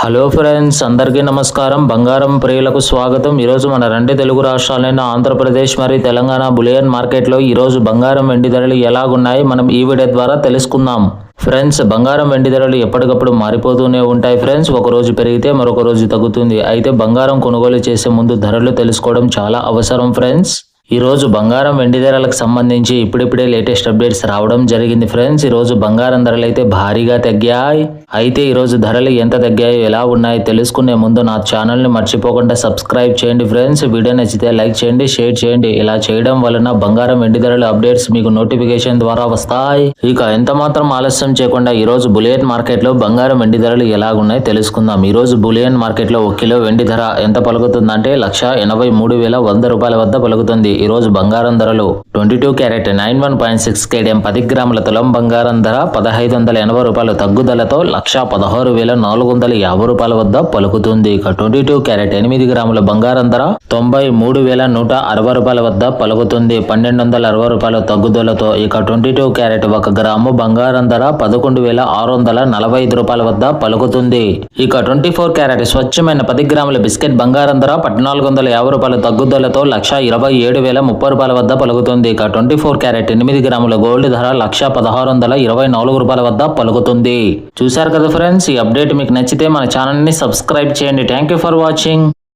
Hello friends అందరికీ నమస్కారం. బంగారం ప్రియులకు స్వాగతం. ఈరోజు మన రెండు తెలుగు రాష్ట్రాలైన ఆంధ్రప్రదేశ్ మరియు తెలంగాణ బులియన్ మార్కెట్లో ఈరోజు బంగారం వెండి ధరలు ఎలాగున్నాయి మనం ఈ వీడియో ద్వారా తెలుసుకుందాం. ఫ్రెండ్స్ బంగారం వెండి ధరలు ఎప్పటికప్పుడు మారిపోతూనే ఉంటాయి ఫ్రెండ్స్. ఒక రోజు పెరిగితే మరొక రోజు తగ్గుతుంది. అయితే బంగారం కొనుగోలు చేసే ముందు ధరలు తెలుసుకోవడం చాలా అవసరం ఫ్రెండ్స్. ఈరోజు బంగారం వెండి ధరలకు సంబంధించి ఇప్పుడిప్పుడే లేటెస్ట్ అప్డేట్స్ రావడం జరిగింది ఫ్రెండ్స్. ఈరోజు బంగారం ధరలు అయితే భారీగా తగ్గాయి. అయితే ఈరోజు ధరలు ఎంత తగ్గాయో ఎలా ఉన్నాయో తెలుసుకునే ముందు నా ఛానల్ని మర్చిపోకుండా సబ్స్క్రైబ్ చేయండి ఫ్రెండ్స్. వీడియో నచ్చితే లైక్ చేయండి షేర్ చేయండి. ఇలా చేయడం వలన బంగారం వెండి ధరల అప్డేట్స్ మీకు నోటిఫికేషన్ ద్వారా వస్తాయి. ఇక ఎంత మాత్రం ఆలస్యం చేయకుండా ఈరోజు బులియన్ మార్కెట్లో బంగారం వెండి ధరలు ఎలాగున్నాయో తెలుసుకుందాం. ఈరోజు బులియన్ మార్కెట్లో ఒక కిలో వెండి ధర ఎంత పలుకుతుందంటే లక్ష ఎనభై మూడు వేల వంద రూపాయల వద్ద పలుకుతుంది. ఈ రోజు బంగారం ధరలు twenty two carat nine one point six KDM పది గ్రాముల తులం బంగారం ధర పదహైదు వందల ఎనభై రూపాయలు తగ్గుదలతో లక్ష పదహారు వేల నాలుగు వందల యాభై రూపాయల వద్ద పలుకుతుంది. ఇక ట్వంటీ టూ క్యారెట్ ఎనిమిది గ్రాముల బంగారం ధర తొంభై మూడు వేల నూట అరవై రూపాయల వద్ద పలుకుతుంది. పన్నెండు వందల అరవై రూపాయల తగ్గుదలతో ఇక ట్వంటీ టూ క్యారెట్ ఒక గ్రాము బంగారం ధర పదకొండు వేల ఆరు వందల నలభై ఐదు రూపాయల వద్ద పలుకుతుంది. ఇక ట్వంటీ ఫోర్ క్యారెట్ స్వచ్ఛమైన పది గ్రాముల బిస్కెట్ బంగారం ధర పద్నాలుగు వందల యాభై రూపాయల తగ్గుదలతో లక్ష ఇరవై ఏడు వేల ముప్పై రూపాయల వద్ద పలుకుతుంది. ఇక ట్వంటీ ఫోర్ క్యారెట్ ఎనిమిది గ్రాముల గోల్డ్ ధర లక్ష పదహారు వందల ఇరవై నాలుగు రూపాయల వద్ద పలుకుతుంది. చూశారు కదా ఫ్రెండ్స్ ఈ అప్డేట్ మీకు నచ్చితే మన ఛానల్ని సబ్స్క్రైబ్ చేయండి. Thank you for watching